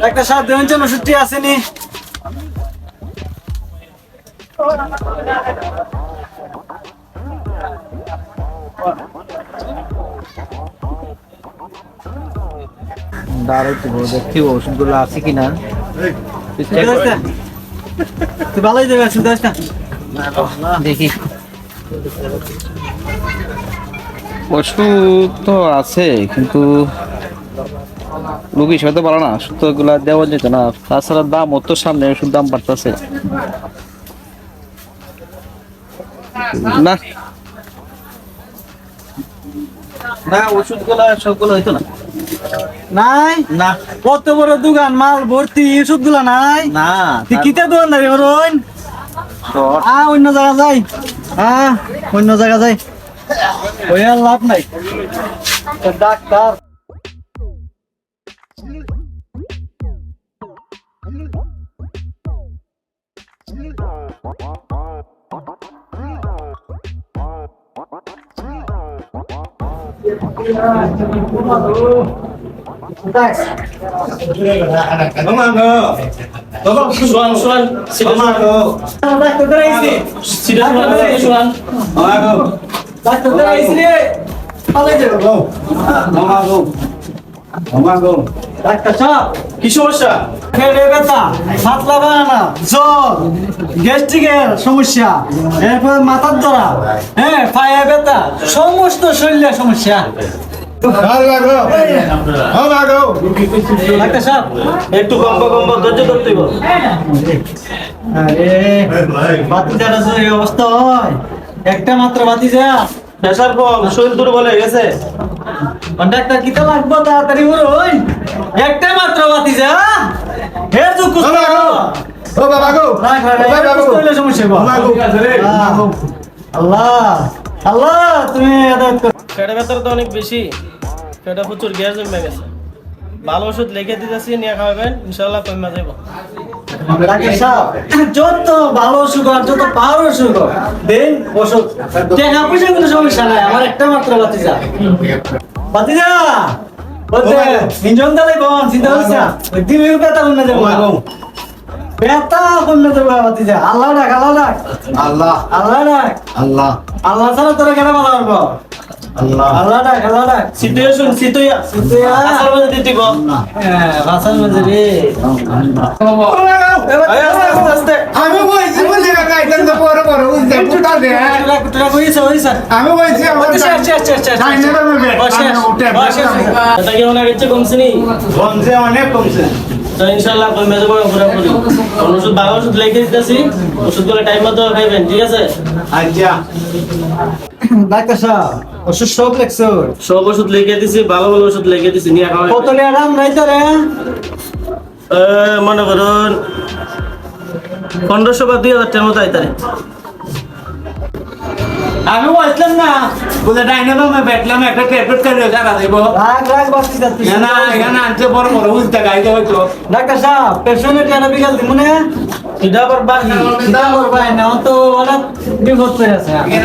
Doctor সাহেব দেবেন ওষুধটি আসেনি। দাঁড়াইতে বড় দেখি ওষুধগুলো আছে কিনা। তুই ভালোই দেবে দেখি। ওষুধ তো আছে কিন্তু রুগী সইতে পারে না ওষুধ তো দেওয়া যেত না। তাছাড়া দাম ওর তো সামনে ওষুধ দাম বাড়তেছে। না। না ওষুধগুলা সবগুলো হইতো না। নাই? না। কত বড় দোকান মাল ভর্তি ওষুধগুলা নাই? না তুই কিতে দোকানদারি করুন আ অন্য জায়গা যাই। হ্যাঁ অন্য জায়গা যাই। ওই আর লাভ নাই। তো doctor Suan, suan, sila suan. Doctor আইছি Sila suan, sila suan. Doctor আইছি রে পালাই যাবে ডাক্তার সাহেব কি সমস্যা? পেটে ব্যথা পাতলা বানানা জ্বর গ্যাস্ট্রিকের সমস্যা এরপর মাথার ধরা হ্যাঁ পায়ে ব্যথা সমস্ত শরীরের সমস্যা। ডাক্তার সাহেব একটু কম্ব কম্ব ধৈর্য ধরতে হইব আরে বাতি যারা অবস্থা হয় একটা মাত্র বাতি যা। প্রেসার কম শরীর দুর্বল হয়ে গেছে। ডাক্তার কিতা লাগবো তাড়াতাড়ি একটা মাত্র বাতি যা। হে তো হইলে সমস্যা গো। আল্লাহ, আল্লাহ তুমি আদালত করো। ব্যথা তো অনেক বেশি। পেটে প্রচুর গ্যাস জমে গেছে। ভালো ওষুধ লিখে দিতেছি নিয়ে খাওয়াবেন ইনশাল্লাহ কমে সাহেব, যত ভালো সুগার যত পাওয়ার সুগার দেন ওষুধ। টাকা পয়সা কোনো সমস্যা নাই আমার একটা মাত্র বাতিজা বাতিজা আল্লাহ আল্লাহ আল্লাহ। আল্লাহ ছাড়া তোরা কেন ভালো হ্যাঁ অনেক কমছে। তো ওষুধ ভালো ওষুধ লিখে দিতেছি। ওষুধগুলো টাইম মতো খাইবেন ঠিক আছে? আচ্ছা। ডাক্তার সাহেব ওষুধ সব লেখছো সব ওষুধ লিখে দিছি ভালো ভালো ওষুধ লিখে দিছি নিয়ে খাওয়াবেন কত দাম নাই তো রে? এ, মনে করুন পনেরোশো বা দুই হাজার টাকার মতো আইতারে। আমি বলছিলাম না। বলে ডাইনে বামে বেটলাম একটা ট্যাবলেট করে জানা দেব রাগ রাগ বাড়তি যাচ্ছি। না এখানে আনছে বড় বড় বুঝতে গাইতে হয়তো ডাক্তার সাহেব পেছনে কেন বিকাল দিব না। এটা আবার বাকি চিন্তা করবা না ও তো অনেক বিপদ করে আছে। আচ্ছা,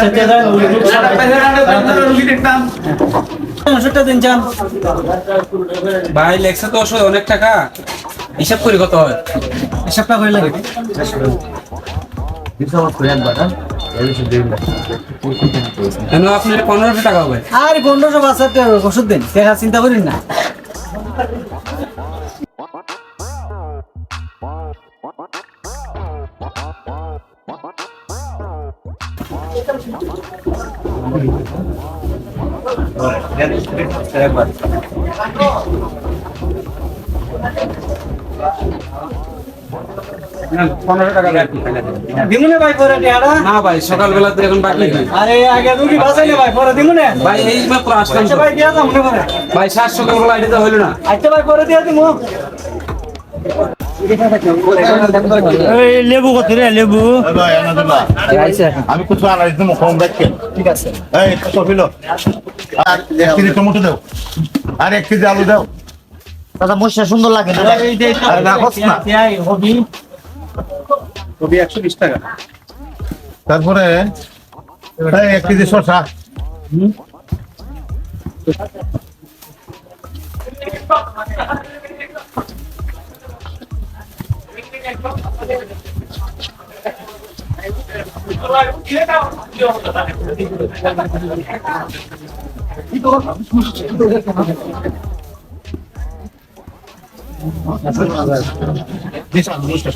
ওষুধটা দিন চান ভাই লেখছে তো ওষুধ অনেক টাকা। হিসাব করি কত হয়? হিসাবটা হয়ে লাগে কেন আপনার পনেরোশো টাকা হবে? আর পনেরোশো বাচ্চার ওষুধ দিন দেখা চিন্তা করিন না। পনেরো টাকা। দিমুনে ভাই পরে না ভাই সকালবেলা তো এখন বাকি। আরে আগে রুগী বাঁচাইলে ভাই পরে দিমুনে ভাই এই মাত্র আসলাম আচ্ছা। ভাই দিয়া দাম ভাই সাত সকালবেলা এটা তো হইল না আচ্ছা ভাই পরে দিয়া দিমু লেবু কত রে লেবু? আমি কিছু আনাই তুমি কম ঠিক আছে এই কিলো আর এক কেজি টমেটো দাও। আর এক কেজি আলু দাও। দাদা মশা সুন্দর লাগে না? আরে না হস না। হবি। কবি একশো বিশ টাকা। তারপরে এই এক কেজি শসা। বিশাল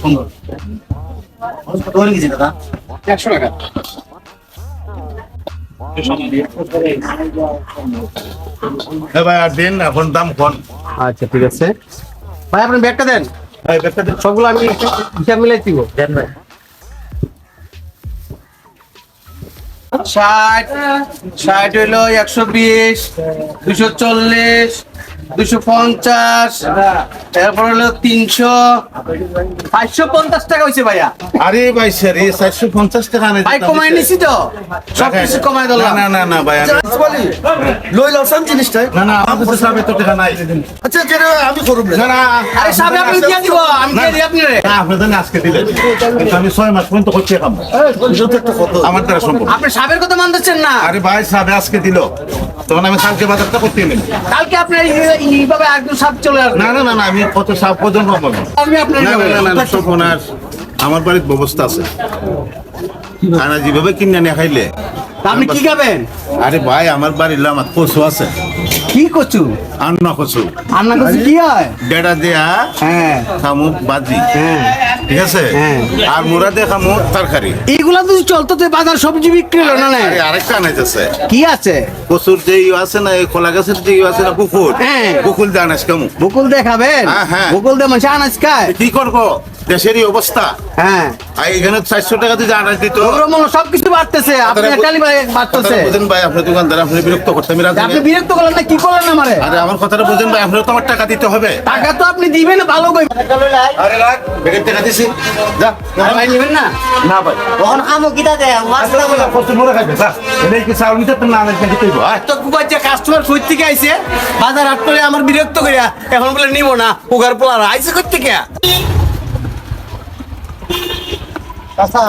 সুন্দর দাদা একশো টাকা ভাই আর দিন এখন দাম কোন আচ্ছা ঠিক আছে। ভাই আপনি ব্যাগটা দেন? এই ব্যাগটা দিন। সবগুলো আমি হিসাব মিলাই দিব দেন ভাই। ষাট ষাট হইল একশো বিশ দুশো চল্লিশ দুশো পঞ্চাশ তারপর হলো তিনশো। পঞ্চাশ টাকা হয়েছে ভাইয়া। আরে ভাই স্যার এই চারশো পঞ্চাশ টাকা ভাই কমাই নিছি তো। সব কিছু কমাই দিলাম। না না না ভাই লই লসাম জিনিসটা। না না আমার কাছে সাবে তো টাকা নাই। আচ্ছা যেটা আমি করব না না আরে সামনে আপনি দিয়ে দিব আমি দিয়ে দিই আপনি রে। না আপনি জানেন আজকে কিন্তু আমি ছয় মাস পর্যন্ত করছি কাম আমার দ্বারা সম্ভব। আপনি সাবের কথা মানতেছেন না। আরে ভাই সাবে আজকে দিল। তখন আমি কালকে বাজারটা করতে কালকে আপনার এইভাবে একদম সাপ চলে আসবে। না না না আমি কত সাপ পর্যন্ত পাবো আমি? আপনার না না না না সর্বনাশ আমার বাড়ির ব্যবস্থা আছে। আনা যেভাবে কিনে নিয়ে খাইলে আপনি কি খাবেন? আরে ভাই আমার বাড়ির আমার পশু আছে। কি কচু আন্না কচু রান্না কচু কি হয়? ডেড়া দেয়া হ্যাঁ। খামু বাজি। হ্যাঁ। ঠিক আছে? হ্যাঁ। আর মোরা দিয়ে খামু তরকারি। এইগুলা তো চলতো তো বাজার সবজি বিক্রি হলো না না? আরে আরেকটা আনাইতেছে। কি আছে? কচুর যে ইয়ে আছে না এই কলা গাছের যে ইয়ে আছে না পুকুর হ্যাঁ। পুকুর দিয়ে আনাস কেমন বকুল দেখাবেন হ্যাঁ, হ্যাঁ। বকুল দিয়ে মানুষ আনাজ খায়? কি করব? দেশেরই অবস্থা। হ্যাঁ। আর এখানে চারশো টাকা দিয়ে আনাজ দিত। দ্রব্যমূল্য সবকিছু বাড়তেছে। আপনি একালি বাড়তেছে। বুঝেন ভাই আপনার দোকানদার আপনি বিরক্ত করতে আমি আপনি বিরক্ত করলেন না কি করলেন আমারে? আরে আমার কথাটা বুঝেন ভাই আপনার তো আমার টাকা দিতে হবে। টাকা তো আপনি দিবেন ভালো করে। আরে রাখ বেগের টাকা দিছি। যা ভাই নেবেন না? না ভাই। তখন আমো কিতা দে মাছ না কষ্ট মরে খাইবে যা। এটা কি চাউল নিতে তো না আনাজ দিতে হইব তো যে কাস্টমার কই থেকে আইছে বাজার হাট করে আমার বিরক্ত করিয়া এখন বলে নিব না উগার পোলার আইছে কই থেকে আচ্ছা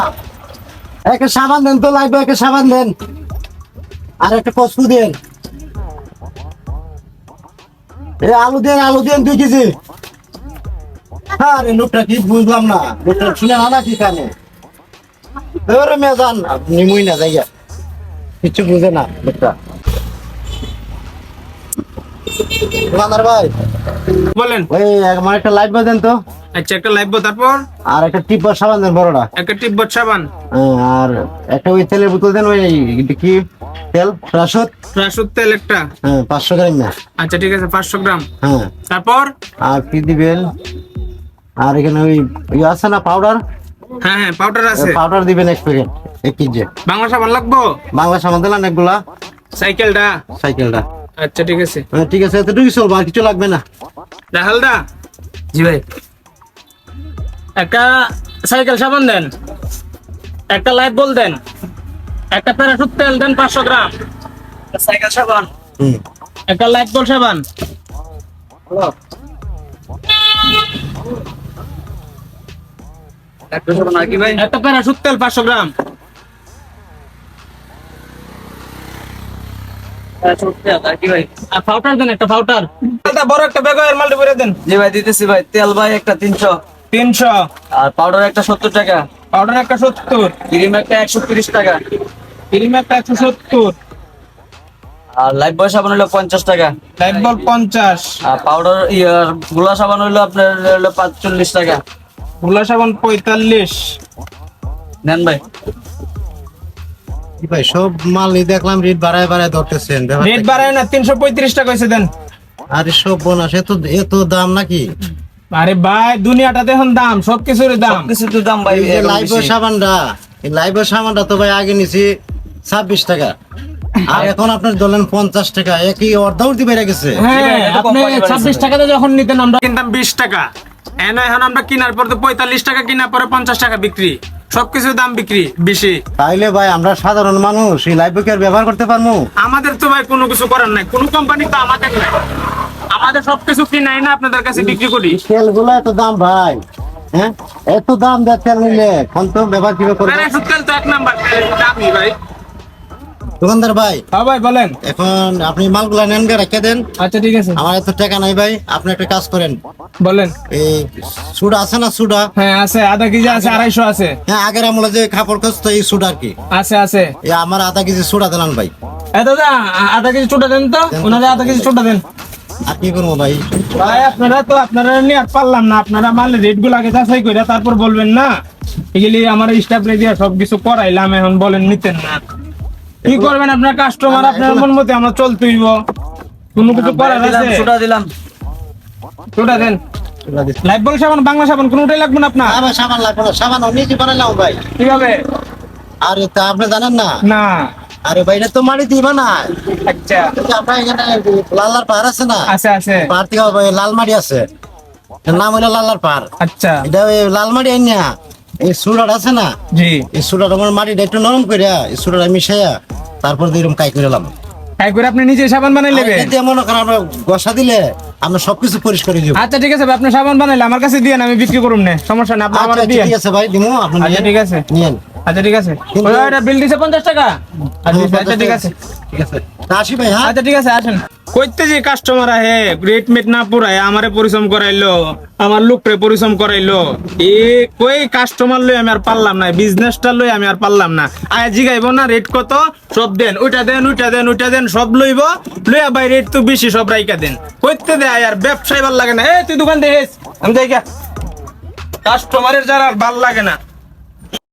একটা সাবান দেন তো লাগবে একটা সাবান দেন। আর একটা কচু দেন। এ আলু দেন আলু দেন দুই কেজি। আরে লোকটা কি বুঝলাম না। লোকটা শুনে না নাকি কানে এবারে মেয়ে যান নিমুই না যাইয়া। কিছু বুঝে না লোকটা। দোকানদার ভাই। বলেন। ওই আমার একটা লাইট দেন তো। আচ্ছা একটা লাইভ তারপর? আর একটা টিপার সাবান দেন বড়টা একটা টিব্বত সাবান। হ্যাঁ, আর একটা ওই তেলের বোতল দেন ওই কি? তেল? রাসত রাসুর তেল একটা। হ্যাঁ পাঁচশো গ্রাম না আচ্ছা ঠিক আছে পাঁচশো গ্রাম। হ্যাঁ। তারপর? আর কি দিবেন? আর এখানে ওই ইয়ে আছে না পাউডার? হ্যাঁ হ্যাঁ পাউডার আছে। পাউডার দিবেন এক প্যাকেট এক কেজি। বাংলা সাবান লাগবো? বাংলা সামান দিলেন একগুলা। সাইকেলটা? সাইকেলটা। আচ্ছা ঠিক আছে। হ্যাঁ, ঠিক আছে এতটুকু চলবো আর কিছু লাগবে না। রাহালদা? জি ভাই। একটা সাইকেল সাবান দেন একটা লাইট বল দেন একটা প্যারাশুট তেল দেন পাঁচশো গ্রাম। একটা সাইকেল সাবান একটা লাইট বল সাবান। একটা প্যারাশুট তেল পাঁচশো গ্রাম। আর পাউডার দেন একটা পাউডার। বড় একটা ব্যাগ এর মালটা ভরে দেন। জি ভাই দিতেছি ভাই। তেল ভাই একটা তিনশো। তিনশো। আর পাউডার একটা সত্তর টাকা। পাউডার একটা সত্তর। ক্রিম একটা একশো তিরিশ টাকা। ক্রিম একটা একশো সত্তর। আর লাইফ বয় সাবান হলো পঞ্চাশ টাকা। লাইট বল পঞ্চাশ। আর পাউডার ইয়ারগুলা সাবান হইল আপনার হলো পাঁচচল্লিশ টাকা। ভোলা সাবান পঁয়তাল্লিশ। নেন ভাই। কি ভাই সব মাল নিয়ে দেখলাম রেট বাড়ায় বাড়ায় ধরতেছেন। রেট বাড়ায় না তিনশো পঁয়ত্রিশ টাকা হয়েছে দেন। আরে সব বোনাস এত এত দাম নাকি? আরে ভাই দুনিয়াটাতে এখন দাম সব কিছুর দাম। কিছু তো দাম ভাই এই লাইভ। সাবানটা এই লাইভ সাবানটা তো ভাই আগে নিছি ছাব্বিশ টাকা। আর এখন আপনার ধরলেন পঞ্চাশ টাকা একই অর্ধাবর্তী বেড়ে গেছে। হ্যাঁ আপনি। ছাব্বিশ টাকাতে যখন নিতেন আমরা কিনতাম বিশ টাকা। এন এখন আমরা কেনার পর তো পঁয়তাল্লিশ টাকা কেনার পরে পঞ্চাশ টাকা বিক্রি। সবকিছুর দাম বিক্রি বেশি। তাইলে ভাই আমরা সাধারণ মানুষ এই আর ব্যবহার করতে পারব আমাদের তো ভাই কোনো কিছু করার নাই। কোনো কোম্পানি তো আমাদের নাই। আমাদের সবকিছু কিনাই না আপনাদের কাছে বিক্রি করি। তেলগুলো এত দাম ভাই হ্যাঁ? এত দাম দেয় তেল নিলে এখন তো ব্যবহার কীভাবে করবে? প্যারাশুট তেল তো এক নাম্বার দামি ভাই। দোকানদার ভাই হ্যাঁ ভাই বলেন। এখন আপনি মালগুলা নেন গে রেখে দেন। আচ্ছা ঠিক আছে। আমার এত টাকা নাই ভাই আপনি একটা কাজ করেন। বলেন। এই সুডা আছে না সুডা হ্যাঁ আছে আধা কেজি আছে আড়াইশো আছে। হ্যাঁ আগের আমলে যে কাপড় খুঁজতো এই সুডা আর কি। আছে আছে। এই আমার আধা কেজি সুডা দিলাম ভাই। এ দাদা আধা কেজি চুটা দেন তো? ওনারা আধা কেজি চুটা দেন। আর কি করব ভাই? ভাই আপনারা তো আপনারা নিয়ে আর পারলাম না। আপনারা মালের রেটগুলো আগে যাচাই করে তারপর বলবেন না। এগুলি আমার স্টাফ রেডিয়া সবকিছু করাইলাম এখন বলেন নিতেন না। কি করবেন আপনার কাস্টমার আপনার মন মতে আমরা চলতেইব। কোনো কিছু করার আছে? ছোটা দিলাম। চুটা দেন। লাইফ বল সাবান বাংলা সাবান কোনোটাই লাগবে না আপনার? আমার সাবান লাগবে না সাবান আমি নিজে বানাইলাম ভাই। কীভাবে? আরে তা আপনি জানেন না? না। আরে ভাই এটা তো মারি দিবা না। আচ্ছা। আপনার এখানে লাল্লার পাহাড় আছে না? আছে আছে। পাহাড় থেকে লালমারি আছে। নাম হলো লাল্লার পাহাড়। আচ্ছা। এটা ওই লালমারি আইনা। এই সুরাট আছে না? জি। এই সুরাট আমার মাটিটা একটু নরম এই সুরাটা মিশাইয়া তারপর এরকম কাই করে এলাম। তাই করে আপনি নিজে সাবান বানাই নেবেন? দিয়ে মনে করেন আমরা গসা দিলে আমরা সবকিছু পরিষ্কার করে দিব আচ্ছা ঠিক আছে ভাই, আপনি সাবান বানাইলে আমার কাছে দিয়ে আমি বিক্রি করুন না। সমস্যা নেই আপনি আমার আচ্ছা দিয়ে ঠিক আছে ভাই দিমু আপনি আচ্ছা ঠিক আছে। নিয়েন। আচ্ছা ঠিক আছে। বিল দিছে পঞ্চাশ টাকা? আচ্ছা আচ্ছা, ঠিক আছে। ঠিক আছে। আসি ভাই হ্যাঁ? আচ্ছা ঠিক আছে আসেন। কইতে যে কাস্টমার আহে রেট মেট না পুরায় আমারে পরিশ্রম করাইলো আমার লোকরে পরিশ্রম করাইলো। এ কই কাস্টমার লই আমি আর পারলাম না বিজনেসটা লই আমি আর পারলাম না। আয় জিগাইব না রেট কত? সব দেন ওইটা দেন ওইটা দেন ওইটা দেন সব লইব। লইয়া ভাই রেট তো বেশি সব রাইকা দেন। কইতে দেয় আর ব্যবসায় ভালো লাগে না। এ তুই দোকান দেখিস আমি দেখ কাস্টমারের যারা আর ভালো লাগে না।